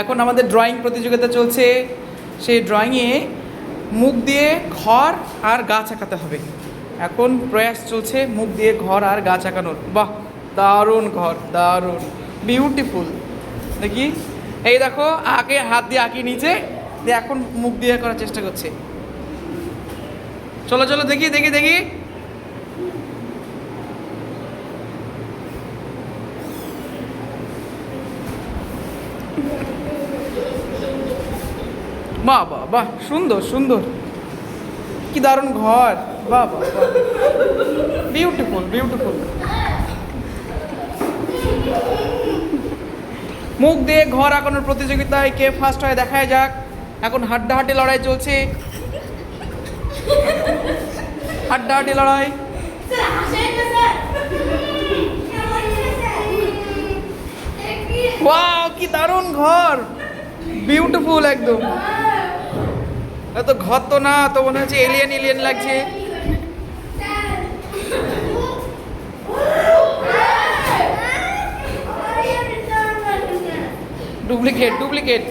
এখন আমাদের ড্রয়িং প্রতিযোগিতা চলছে। সেই ড্রয়িংয়ে মুখ দিয়ে ঘর আর গাছ আঁকাতে হবে। এখন প্রয়াস চলছে মুখ দিয়ে ঘর আর গাছ আঁকানোর বাহ, দারুণ ঘর, দারুণ বিউটিফুল দেখি, এই দেখো আগে হাত দিয়ে আঁকি নিচে, দিয়ে এখন মুখ দিয়ে করার চেষ্টা করছে। চলো চলো, দেখি দেখি দেখি। বাহ বাহ বাহ সুন্দর সুন্দর। কি দারুণ ঘর। বাহ বাহ বিউটিফুল বিউটিফুল মুখ দিয়ে ঘর আঁকানোর প্রতিযোগিতায় কে ফার্স্ট হয় দেখায় যাক। এখন হাড্ডাহাড্ডি লড়াই চলছে। হাড্ডাহাড্ডি লড়াই। ওয়াও কি দারুণ ঘর। বিউটিফুল একদম। এত ঘর তো না, তো মনে হচ্ছে এলিয়েন এলিয়েন লাগছে। Duplicate duplicate